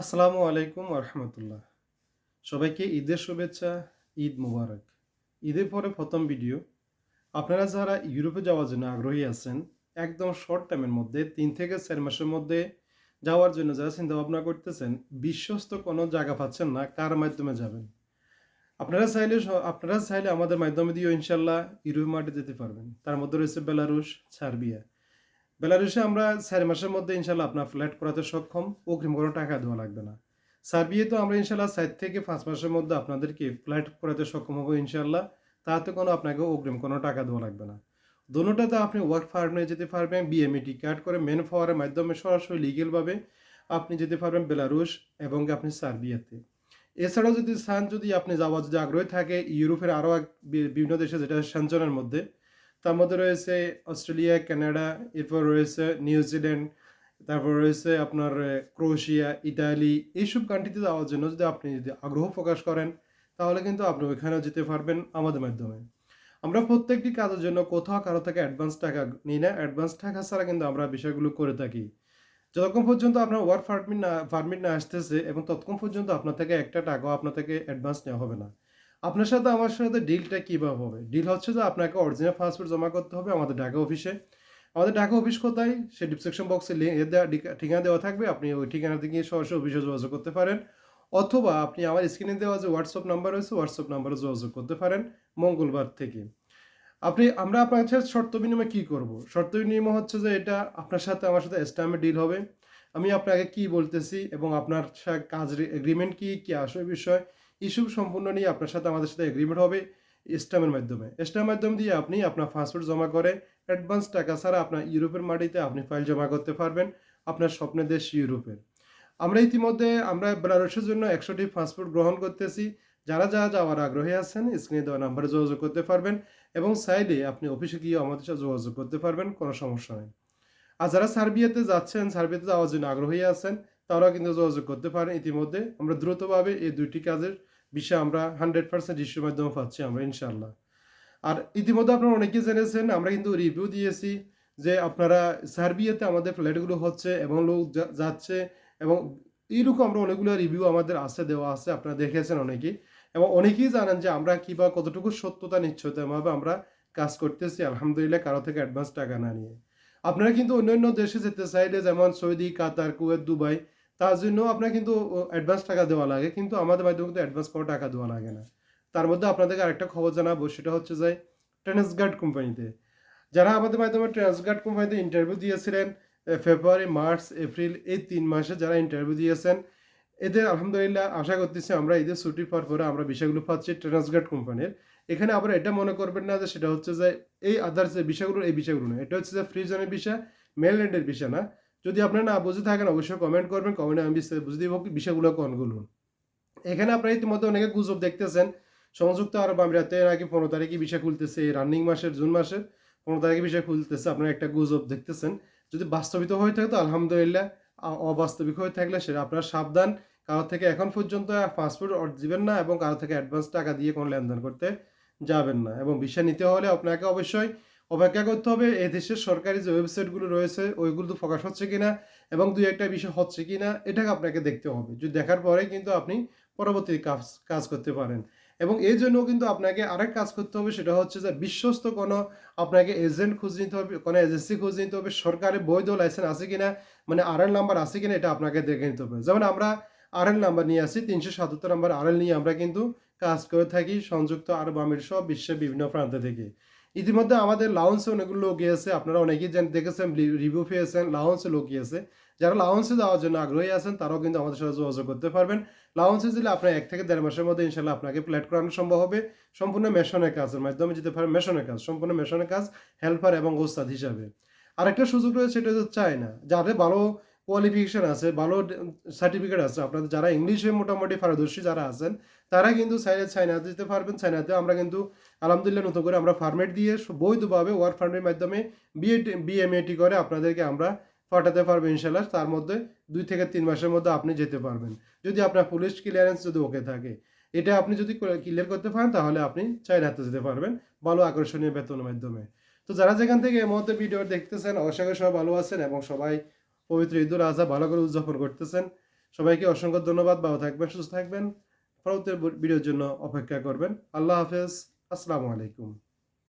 আসসালামু আলাইকুম রহমতুল্লাহ। সবাইকে ঈদের শুভেচ্ছা, ঈদ মোবারক। ঈদের পরে প্রথম ভিডিও। আপনারা যারা ইউরোপে যাওয়ার জন্য আগ্রহী আছেন, একদম শর্ট টাইমের মধ্যে, তিন থেকে চার মাসের মধ্যে যাওয়ার জন্য যারা চিন্তা ভাবনা করতেছেন, বিশ্বস্ত কোনো জায়গা পাচ্ছেন না, কার মাধ্যমে যাবেন? আপনারা চাইলে আপনারা চাইলে আমাদের মাধ্যমে দিয়েও ইনশাল্লাহ ইউরোপ মাঠে যেতে পারবেন। তার মধ্যে রয়েছে বেলারুশ, সার্বিয়া। বেলারুশে আমরা চার মাসের মধ্যে ইনশাল্লাহ আপনার ফ্ল্যাট করাতে সক্ষম। অগ্রিম কোনো টাকা দেওয়া লাগবে না। সার্বিয়ে তো আমরা ইনশাল্লাহ চার থেকে পাঁচ মাসের মধ্যে আপনাদেরকে ফ্ল্যাট করাতে সক্ষম হব ইনশাল্লাহ। তাতে কোনো আপনাকে অগ্রিম কোনো টাকা দেওয়া লাগবে না। দোনোটাতে আপনি ওয়ার্ক ফার্মে যেতে পারবেন বিএমইটি কার্ড করে মেন পাওয়ারের মাধ্যমে সরাসরি লিগেলভাবে আপনি যেতে পারবেন বেলারুশ এবং আপনি সার্বিয়াতে। এছাড়াও যদি চান, যদি আপনি যাওয়ার যদি আগ্রহী থাকে, ইউরোপের আরও এক বিভিন্ন দেশে যেটা সেঞ্চনের মধ্যে তার মধ্যে রয়েছে অস্ট্রেলিয়া, কানাডা, এরপর রয়েছে নিউজিল্যান্ড তারপর রয়েছে আপনার ক্রোয়েশিয়া, ইতালি, এইসব কান্ট্রিতে যাওয়ার জন্য যদি আপনি যদি আগ্রহ প্রকাশ করেন, তাহলে কিন্তু আপনি ওইখানেও যেতে পারবেন আমাদের মাধ্যমে। আমরা প্রত্যেকটি কাজের জন্য কোথাও কারও থেকে অ্যাডভান্স টাকা নিই না। অ্যাডভান্স টাকা ছাড়া কিন্তু আমরা বিষয়গুলো করে থাকি। যতক্ষণ পর্যন্ত আপনার ওয়ার্ক পারমিট না পারমিট না আসতেছে এবং ততক্ষণ পর্যন্ত আপনার থেকে একটা টাকাও আপনার থেকে অ্যাডভান্স নেওয়া হবে না। আপনার সাথে আমার সাথে ডিলটা কীভাবে হবে? ডিল হচ্ছে যে আপনাকে অরিজিনাল পাসপোর্ট জমা করতে হবে আমাদের ঢাকা অফিসে আমাদের ঢাকা অফিস কোথায়? সে ডিসক্রিপশন বক্সে ঠিকানা দেওয়া থাকবে। আপনি ওই ঠিকানাতে গিয়ে সরাসরি অফিসে যোগাযোগ করতে পারেন। অথবা আপনি আমার স্ক্রিনে দেওয়া যে হোয়াটসঅ্যাপ নাম্বার রয়েছে হোয়াটসঅ্যাপ নাম্বারে যোগাযোগ করতে পারেন মঙ্গলবার থেকে। আপনি, আমরা আপনার সাথে শর্ত বিনিময় কী করব? শর্ত বিনিময় হচ্ছে যে এটা আপনার সাথে আমার সাথে স্ট্যাম্পে ডিল হবে। আমি আপনাকে কি বলতেছি এবং আপনার কাজ এগ্রিমেন্ট কী কী আসল বিষয় ইস্যু সম্পূর্ণ নিয়ে আপনার সাথে আমাদের সাথে এগ্রিমেন্ট হবে স্ট্যাম্পের মাধ্যমে। স্ট্যাম্প মাধ্যম দিয়ে আপনি আপনার পাসপোর্ট জমা করে অ্যাডভান্স টাকা ছাড়া আপনার ইউরোপের মাটিতে আপনি ফাইল জমা করতে পারবেন আপনার স্বপ্নের দেশ ইউরোপের। আমরা ইতিমধ্যে, আমরা বেলারুশের জন্য একশোটি পাসপোর্ট গ্রহণ করতেছি। যারা যারা যাওয়ার আগ্রহী আছেন স্ক্রিনে দেওয়া নাম্বারে যোগাযোগ করতে পারবেন এবং চাইলে আপনি অফিসে গিয়ে আমাদের সাথে যোগাযোগ করতে পারবেন, কোনো সমস্যা নেই। আর যারা সার্বিয়াতে যাচ্ছেন, সার্বিয়াতে যাওয়ার জন্য আগ্রহী আছেন, তারাও কিন্তু যোগাযোগ করতে পারেন। ইতিমধ্যে আমরা দ্রুতভাবে এই দুইটি কাজের বিষয়ে আমরা হান্ড্রেড পার্সেন্ট ইস্যুর মাধ্যমে পাচ্ছি আমরা ইনশাল্লাহ আর ইতিমধ্যে আপনারা অনেকেই জেনেছেন, আমরা কিন্তু রিভিউ দিয়েছি যে আপনারা সার্বিয়াতে আমাদের ফ্ল্যাটগুলো হচ্ছে এবং লোক যাচ্ছে এবং এইরকম আমরা অনেকগুলো রিভিউ আমাদের আছে, দেওয়া আছে, আপনারা দেখেছেন অনেকেই। এবং অনেকেই জানেন যে আমরা কি বা কতটুকু সত্যতা নিশ্চয়তাভাবে আমরা কাজ করতেছি, আলহামদুলিল্লাহ, কারও থেকে অ্যাডভান্স টাকা না নিয়ে। আপনারা কিন্তু অন্যান্য দেশে যেতে চাইলে, যেমন সৌদি, কাতার, কুয়েত, দুবাই তার জন্য আপনার কিন্তু অ্যাডভান্স টাকা দেওয়া লাগে, কিন্তু আমাদের মাধ্যমে কিন্তু অ্যাডভান্স কোনো টাকা দেওয়া লাগে না। তার মধ্যে আপনাদেরকে আরেকটা খবর জানাব, সেটা হচ্ছে যে ট্রান্সগার্ড কোম্পানিতে, যারা আমাদের মাধ্যমে ট্রান্সগার্ড কোম্পানিতে ইন্টারভিউ দিয়েছিলেন ফেব্রুয়ারি মার্চ এপ্রিল এই তিন মাসে যারা ইন্টারভিউ দিয়েছেন, এদের আলহামদুলিল্লাহ আশা করতেছি আমরা এদের ছুটির পর পরে আমরা বিষয়গুলো পাচ্ছি ট্রান্সগার্ড কোম্পানির। এখানে আবার এটা মনে করবেন না যে, সেটা হচ্ছে যে, এই আদার্স যে বিষয়গুলো, এই বিষয়গুলো না এটা হচ্ছে যে ফ্রি জোনের বিষয় মেনল্যান্ডের বিষয় না। যদি আপনারা না বুঝে থাকেন, অবশ্যই কমেন্ট করবেন কমেন্টে আমি বিস্তারিত বুঝে দিব বিষয়গুলো কোনগুলো। এখানে আপনারা ইতিমধ্যে অনেকে গুজব দেখতেছেন, সংযুক্ত আরব আমিরাতে নাকি পনেরো তারিখে বিষয় খুলতেছে রানিং মাসের জুন মাসের পনেরো তারিখে বিষয় খুলতেছে, আপনারা একটা গুজব দেখতেছেন। যদি বাস্তবিত হয়ে থাকে তো আলহামদুলিল্লাহ অবাস্তবিক হয়ে থাকলে সেটা আপনার সাবধান। কারও থেকে এখন পর্যন্ত পাসপোর্ট দিবেন না এবং কারও থেকে অ্যাডভান্স টাকা দিয়ে কোনো লেনদেন করতে যাবেন না। এবং বিষয় নিতে হলে আপনাকে অবশ্যই অপেক্ষা করতে হবে এই দেশের সরকারি যে ওয়েবসাইটগুলো রয়েছে, ওইগুলো তো প্রকাশ হচ্ছে কিনা এবং দুই একটা বিষয় হচ্ছে কিনা, এটাকে আপনাকে দেখতে হবে। যদি দেখার পরে কিন্তু আপনি পরবর্তী কাজ কাজ করতে পারেন। এবং এই জন্য কিন্তু আপনাকে আরেক কাজ করতে হবে, সেটা হচ্ছে যে বিশ্বস্ত কোনো আপনাকে এজেন্ট খুঁজে নিতে হবে, কোনো এজেন্সি খুঁজে নিতে হবে, সরকারি বৈধ লাইসেন্স আছে কিনা মানে আর এল নাম্বার আছে কিনা, এটা আপনাকে দেখে নিতে হবে। যেমন আমরা আর এল নাম্বার নিয়ে আসি, তিনশো সাতাত্তর নাম্বার আর এল নিয়ে আমরা কিন্তু কাজ করে থাকি, সংযুক্ত আরব আমির সহ বিশ্বের বিভিন্ন প্রান্ত থেকে। ইতিমধ্যে আমাদের লাউন্সে অনেকগুলো লোক গিয়েছে, আপনারা অনেকেই দেখেছেন রিভিউ পেয়েছেন লাউন্সে লোক গিয়েছে। যারা লাউন্সে যাওয়ার জন্য আগ্রহী আছেন, তারাও কিন্তু আমাদের সাথে যোগাযোগ করতে পারবেন। লাউন্সে দিলে আপনার এক থেকে দেড় মাসের মধ্যে ইনশাল্লাহ আপনাকে ফ্ল্যাট করানো সম্ভব হবে। সম্পূর্ণ মেশনের কাজের মাধ্যমে যেতে পারেন, মেশনের কাজ, সম্পূর্ণ মেশনের কাজ হেল্পার এবং ওস্তাদ হিসাবে। আরেকটা সুযোগ রয়েছে, সেটা হচ্ছে চায়না যাদের ভালো কোয়ালিফিকেশন আছে, ভালো সার্টিফিকেট আছে। আপনাদের যারা ইংলিশে মোটামুটি পারদর্শী যারা আছেন, তারা কিন্তু চাইলে চায়নাতে যেতে পারবেন। চায়নাতে আমরা কিন্তু আলহামদুলিল্লাহ নতুন করে আমরা ফার্মেট দিয়ে বৈধভাবে ওয়ার্ক ফার্মের মাধ্যমে বিএ বিএমএটি করে আপনাদেরকে আমরা পাঠাতে পারব ইনশাল্লাহ তার মধ্যে দুই থেকে তিন মাসের মধ্যে আপনি যেতে পারবেন। যদি আপনার পুলিশ ক্লিয়ারেন্স যদি ওকে থাকে। এটা আপনি যদি ক্লিয়ার করতে পারেন, তাহলে আপনি চায়নাতে যেতে পারবেন। ভালো আকর্ষণীয় বেতনের মাধ্যমে। তো যারা যেখান থেকে এই মুহূর্তে ভিডিও দেখতেছেন করি সবাই ভালো আছেন এবং সবাই পবিত্র ঈদুল আজহা ভালো করে উদযাপন করতেছেন। সবাইকে অসংখ্য ধন্যবাদ, ভালো থাকবেন, সুস্থ থাকবেন। পরবর্তী ভিডিওর জন্য অপেক্ষা করবেন। আল্লাহ হাফেজ, আসসালামু আলাইকুম।